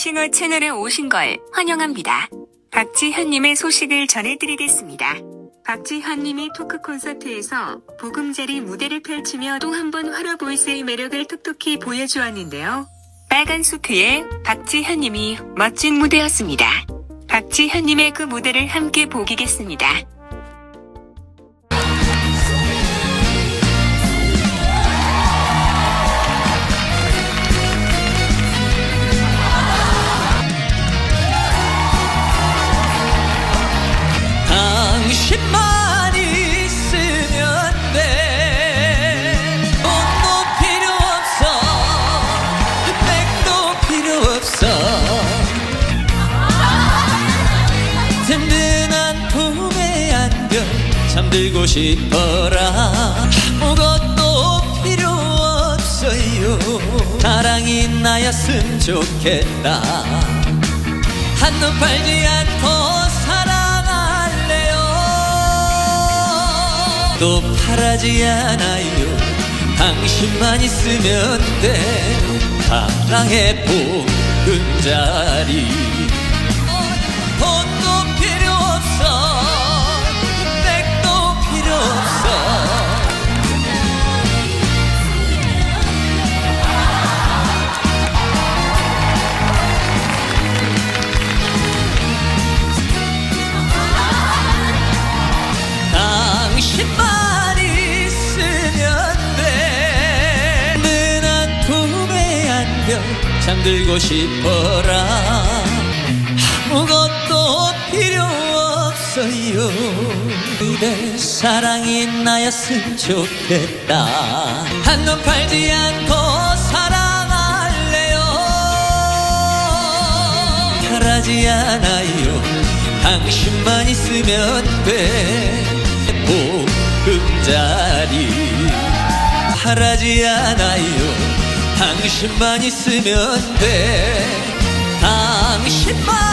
오징어 채널에 오신 걸 환영합니다. 박지현님의 소식을 전해드리겠습니다. 박지현님이 토크 콘서트에서 보금자리 무대를 펼치며 또 한 번 화려 보이스의 매력을 톡톡히 보여주었는데요. 빨간 수트에 박지현님이 멋진 무대였습니다. 박지현님의 그 무대를 함께 보기겠습니다. 든든한 품에 안겨 잠들고 싶어라. 아무것도 필요 없어요. 사랑이 나였으면 좋겠다. 한눈 팔지 않고 사랑할래요. 또 바라지 않아요. 당신만 있으면 돼. 사랑의 보금자리. 돈 잠들고 싶어라. 아무것도 필요 없어요. 그대 사랑이 나였으면 좋겠다. 한눈 팔지 않고 사랑할래요. 바라지 않아요. 당신만 있으면 돼. 보금자리. 바라지 않아요 당신만 있으면 돼. 당신만